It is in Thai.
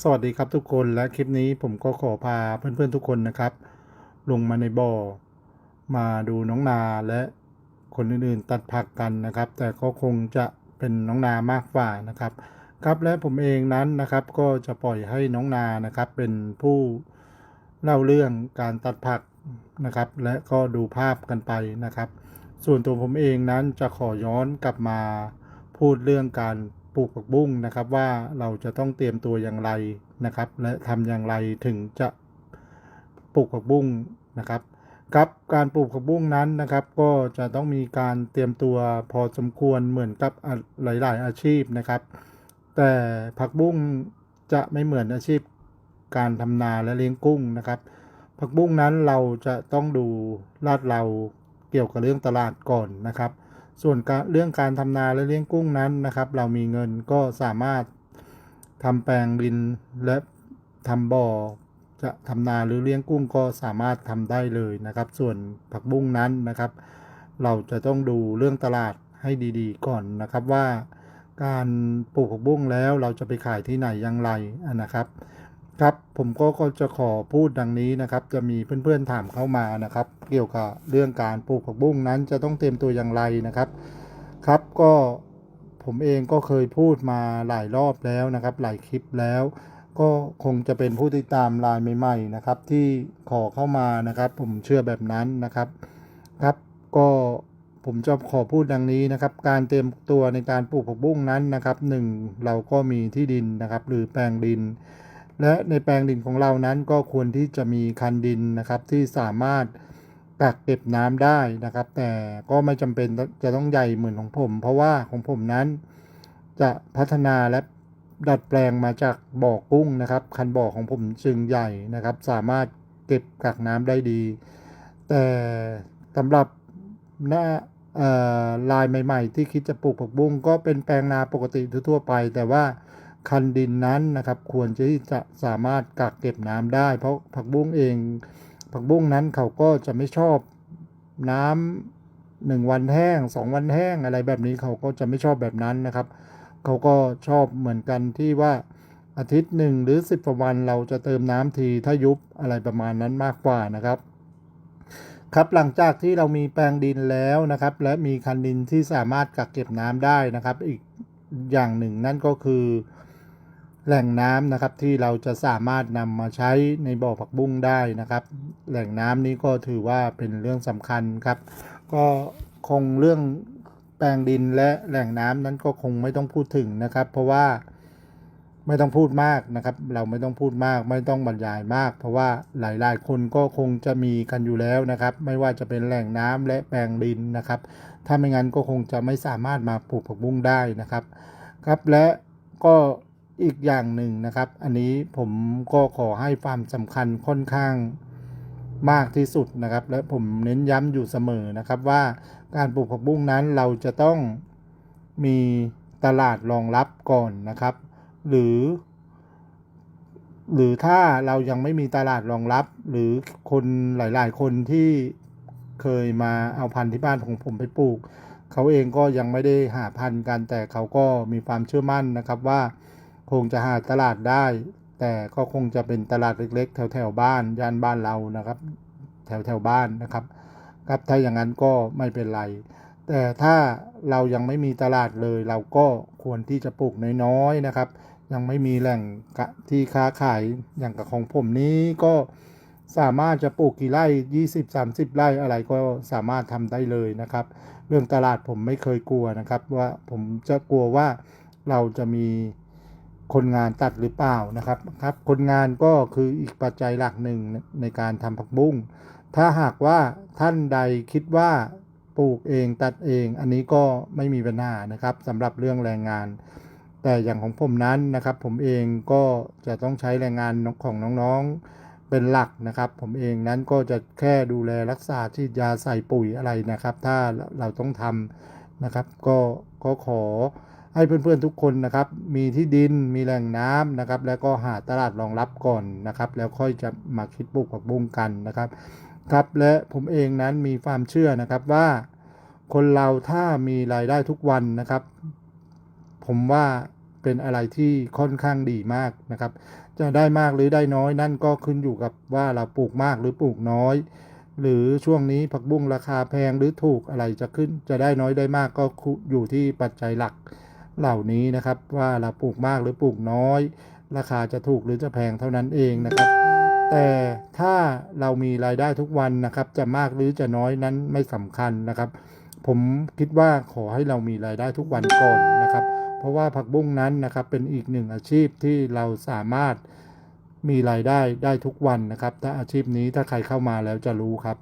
สวัสดีครับทุกคนและคลิปนี้ผมก็ขอพาเพื่อนๆทุกคนนะครับ ลงมาในบ่อ มาดูน้องนาและคนอื่นๆตัดผักกันนะครับ แต่ก็คงจะเป็นน้องนามากกว่านะครับ ครับและผมเองนั้นนะครับ ก็จะปล่อยให้น้องนานะครับ เป็นผู้เล่าเรื่องการตัดผักนะครับ และก็ดูภาพกันไปนะครับ ส่วนตัวผมเองนั้นจะขอย้อนกลับมาพูดเรื่องการ ปลูกผักบุ้งนะครับว่าเราจะต้องเตรียมตัวอย่างไรนะครับ และทำอย่างไรถึงจะปลูกผักบุ้งนะครับครับการปลูกผักบุ้งนั้นนะครับ ก็จะต้องมีการเตรียมตัวพอสมควรเหมือนกับหลาย ๆ อาชีพนะครับ แต่ผักบุ้งจะไม่เหมือนอาชีพการทำนาและเลี้ยงกุ้งนะครับ ผักบุ้งนั้นเราจะต้องดูลาดเราเกี่ยวกับเรื่องตลาดก่อนนะครับ ส่วนเรื่องการทำนาและเลี้ยงกุ้งนั้นนะครับ เรามีเงินก็สามารถทำแปลงดินและทำบ่อจะทำนาหรือเลี้ยงกุ้งก็สามารถทำได้เลยนะครับ ส่วนผักบุ้งนั้นนะครับ เราจะต้องดูเรื่องตลาดให้ดีๆ ก่อนนะครับว่า การปลูกผักบุ้งแล้วเราจะไปขายที่ไหนอย่างไรนะครับ ครับผมก็จะขอพูดดังนี้นะครับ จะมีเพื่อนๆถามเข้ามานะครับ เกี่ยวกับเรื่องการปลูกผักบุ้งนั้นจะต้องเตรียมตัวอย่างไรนะครับ ครับก็ผมเองก็เคยพูดมาหลายรอบแล้วนะครับ หลายคลิปแล้ว ก็คงจะเป็นผู้ติดตามรายใหม่ๆนะครับ ที่ขอเข้ามานะครับ ผมเชื่อแบบนั้นนะครับครับก็ผมจะขอพูดดังนี้นะครับ การเตรียมตัวในการปลูกผักบุ้งนั้นนะครับหนึ่งเราก็มีที่ดินนะครับ หรือแปลงดิน และในแปลงดินของเรานั้นก็ควรที่จะมีคันดินนะครับที่สามารถกักเก็บน้ำได้นะครับ แต่ก็ไม่จำเป็นจะต้องใหญ่เหมือนของผม เพราะว่าของผมนั้นจะพัฒนาและดัดแปลงมาจากบ่อกุ้งนะครับ คันบ่อของผมจึงใหญ่นะครับ สามารถเก็บกักน้ำได้ดี แต่สำหรับหน้าลายใหม่ ๆ ที่คิดจะปลูกผักบุ้งก็เป็นแปลงนาปกติทั่วไป แต่ว่า คันดินนั้นนะครับ ควรที่จะสามารถกักเก็บน้ำได้ เพราะผักบุ้งเอง ผักบุ้งนั้นเขาก็จะไม่ชอบน้ำหนึ่งวันแห้งสองวันแห้งอะไรแบบนี้เขาก็จะไม่ชอบแบบนั้นนะครับเขาก็ชอบเหมือนกันที่ว่าอาทิตย์หนึ่งหรือสิบกว่าวันเราจะเติมน้ำทีถ้ายุบอะไรประมาณนั้นมากกว่านะครับครับหลังจากที่เรามีแปลงดินแล้วนะครับ และมีคันดินที่สามารถกักเก็บน้ำได้นะครับ อีกอย่างหนึ่งนั่นก็คือ แหล่งน้ำนะครับที่เราจะสามารถนำมาใช้ในบ่อผักบุ้งได้นะครับ แหล่งน้ำนี้ก็ถือว่าเป็นเรื่องสำคัญครับ ก็คงเรื่องแปลงดินและแหล่งน้ำนั้นก็คงไม่ต้องพูดถึงนะครับ เพราะว่าไม่ต้องพูดมากนะครับ เราไม่ต้องพูดมาก ไม่ต้องบรรยายมาก เพราะว่าหลายๆ คนก็คงจะมีกันอยู่แล้วนะครับ ไม่ว่าจะเป็นแหล่งน้ำและแปลงดินนะครับ ถ้าไม่งั้นก็คงจะไม่สามารถมาปลูกผักบุ้งได้นะครับ ครับและก็ อีกอย่างหนึ่งนะครับ อันนี้ผมก็ขอให้ความสำคัญค่อนข้างมากที่สุดนะครับ และผมเน้นย้ำอยู่เสมอนะครับว่าการปลูกผักบุ้งนั้นเราจะต้องมีตลาดรองรับก่อนนะครับ หรือ หรือถ้าเรายังไม่มีตลาดรองรับ หรือคนหลาย ๆ คนที่เคยมาเอาพันธุ์ที่บ้านของผมไปปลูก เขาเองก็ยังไม่ได้หาพันธุ์กันแต่เขาก็มีความเชื่อมั่นนะครับว่า คงจะหาตลาดได้ แต่ก็คงจะเป็นตลาดเล็ก ๆ แถวแถวๆบ้านย่านบ้านเรานะครับ แถวแถวๆบ้านนะครับ ครับถ้าอย่างนั้นก็ไม่เป็นไร แต่ถ้าเรายังไม่มีตลาดเลย เราก็ควรที่จะปลูกน้อยๆนะครับ ยังไม่มีแหล่งที่ค้าขายอย่างกับของผมนี้ก็สามารถจะปลูกกี่ไร่20-30 ไร่อะไรก็สามารถทำได้เลยนะครับ เรื่องตลาดผมไม่เคยกลัวนะครับ ว่าผมจะกลัวว่าเราจะมี คนงานตัดหรือเปล่านะครับครับ คนงานก็คืออีกปัจจัยหลักหนึ่งในการทำผักบุ้งถ้าหากว่าท่านใดคิดว่าปลูกเองตัดเอง อันนี้ก็ไม่มีปัญหานะครับสำหรับเรื่องแรงงาน แต่อย่างของผมนั้นนะครับ ผมเองก็จะต้องใช้แรงงานของน้องๆเป็นหลักนะครับ ผมเองนั้นก็จะแค่ดูแลรักษาที่ยาใส่ปุ๋ยอะไรนะครับ ถ้าเราต้องทำนะครับ ก็ก็ขอ ให้เพื่อนๆทุกคนนะครับมีที่ดินมีแหล่งน้ำนะครับ แล้วก็หาตลาดรองรับก่อนนะครับ แล้วค่อยจะมาคิดปลูกผักบุ้งกันนะครับครับและผมเองนั้นมีความเชื่อนะครับว่าคนเราถ้ามีรายได้ทุกวันนะครับ ผมว่าเป็นอะไรที่ค่อนข้างดีมากนะครับ จะได้มากหรือได้น้อยนั่นก็ขึ้นอยู่กับว่าเราปลูกมากหรือปลูกน้อย หรือช่วงนี้ผักบุ้งราคาแพงหรือถูกอะไรจะขึ้น จะได้น้อยได้มากก็อยู่ที่ปัจจัยหลัก เหล่านี้นะครับว่าเราปลูกมากหรือปลูกน้อย ราคาจะถูกหรือจะแพงเท่านั้นเองนะครับ แต่ถ้าเรามีรายได้ทุกวันนะครับจะมากหรือจะน้อยนั้นไม่สำคัญนะครับ ผมคิดว่าขอให้เรามีรายได้ทุกวันก่อนนะครับ เพราะว่าผักบุ้งนั้นนะครับเป็นอีกหนึ่งอาชีพที่เราสามารถมีรายได้ได้ทุกวันนะครับ ถ้าอาชีพนี้ถ้าใครเข้ามาแล้วจะรู้ครับ